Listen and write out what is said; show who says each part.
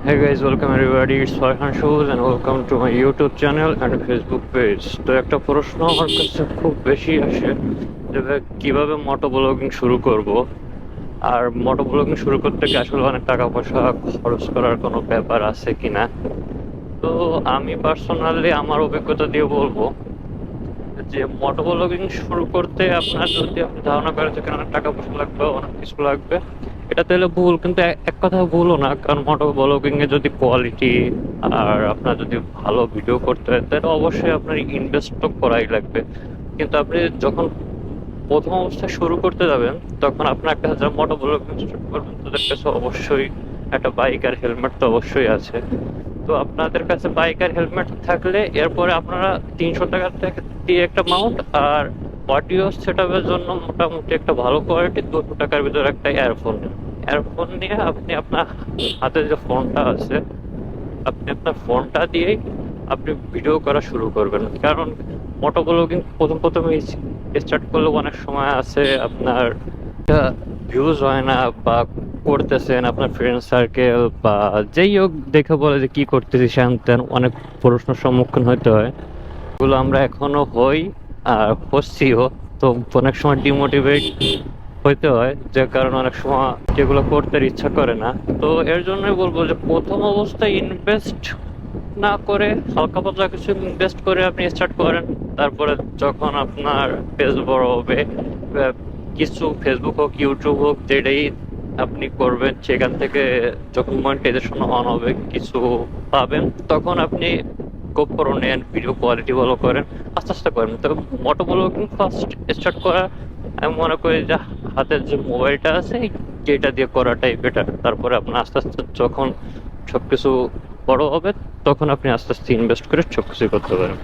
Speaker 1: Hey guys, welcome everybody. It's Farhan Shoes and welcome to my YouTube channel and Facebook page. তো একটা প্রশ্ন আমার কাছে খুব বেশি আসে যে কীভাবে মোটো ব্লগিং শুরু করব আর মোটো ব্লগিং শুরু করতে কি আসলে অনেক টাকা পয়সা খরচ করার কোনো ব্যাপার আছে কিনা তো আমি পার্সোনালি আমার অভিজ্ঞতা দিয়ে বলব যে মোটো ব্লগিং শুরু করতে আপনার যদি আপনি ধারণা করেন যে অনেক টাকা পয়সা লাগবে অনেক কিছু লাগবে এটা তাহলে ভুল, কিন্তু এক- কথা ভুলও না, কারণ মোটো এ যদি কোয়ালিটি আর আপনার যদি ভালো ভিডিও করতে হয়, তাহলে অবশ্যই আপনার ইনভেস্ট তো করাই লাগবে। কিন্তু আপনি যখন প্রথম অবস্থায় শুরু করতে যাবেন, তখন আপনার একটা যারা মোটো ব্লগিং স্টার্ট করবেন, তাদের কাছে অবশ্যই একটা বাইক আর হেলমেট তো অবশ্যই আছে। তো আপনাদের কাছে বাইক আর হেলমেট থাকলে এরপরে আপনারা তিনশো টাকা থেকে দিয়ে একটা মাউন্ট আর অডিও সেট জন্য মোটামুটি একটা ভালো কোয়ালিটি দুশো টাকার ভিতরে একটা ইয়ারফোন ইয়ারফোন নিয়ে আপনি আপনার হাতে যে ফোনটা আছে, আপনি আপনার ফোনটা দিয়েই আপনি ভিডিও করা শুরু করবেন। কারণ মোটো ব্লগিং প্রথম প্রথম স্টার্ট করলে অনেক সময় আছে আপনার ভিউজ হয় না বা করতেছেন আপনার ফ্রেন্ড সার্কেল বা যেই হোক দেখে বলে যে কি করতেছি ত্যান অনেক প্রশ্নের সম্মুখীন হতে হয়। এগুলো আমরা এখনও হই। হচ্ছিও তো অনেক সময় ডিমোটিভেট হইতে হয়, যে কারণে অনেক সময় যেগুলো করতে ইচ্ছা করে না। তো এর জন্যই বলব যে প্রথম অবস্থায় ইনভেস্ট না করে, হালকা পাতলা কিছু ইনভেস্ট করে আপনি স্টার্ট করেন। তারপরে যখন আপনার পেজ বড় হবে কিছু ফেসবুক হোক ইউটিউব হোক, যেটাই আপনি করবেন, সেখান থেকে যখন মনিটাইজেশন অন হবে, কিছু পাবেন, তখন আপনি গোপ্রো নেন ভিডিও কোয়ালিটি ভালো করেন, আস্তে আস্তে করেন। তো মোটো ব্লগিং ফার্স্ট স্টার্ট করা, আমি মনে করি যে হাতের যে মোবাইলটা আছে যেটা দিয়ে করাটাই বেটার তারপরে আপনি আস্তে আস্তে যখন সব কিছু বড় হবে, তখন আপনি আস্তে আস্তে ইনভেস্ট করে সব কিছু করতে পারেন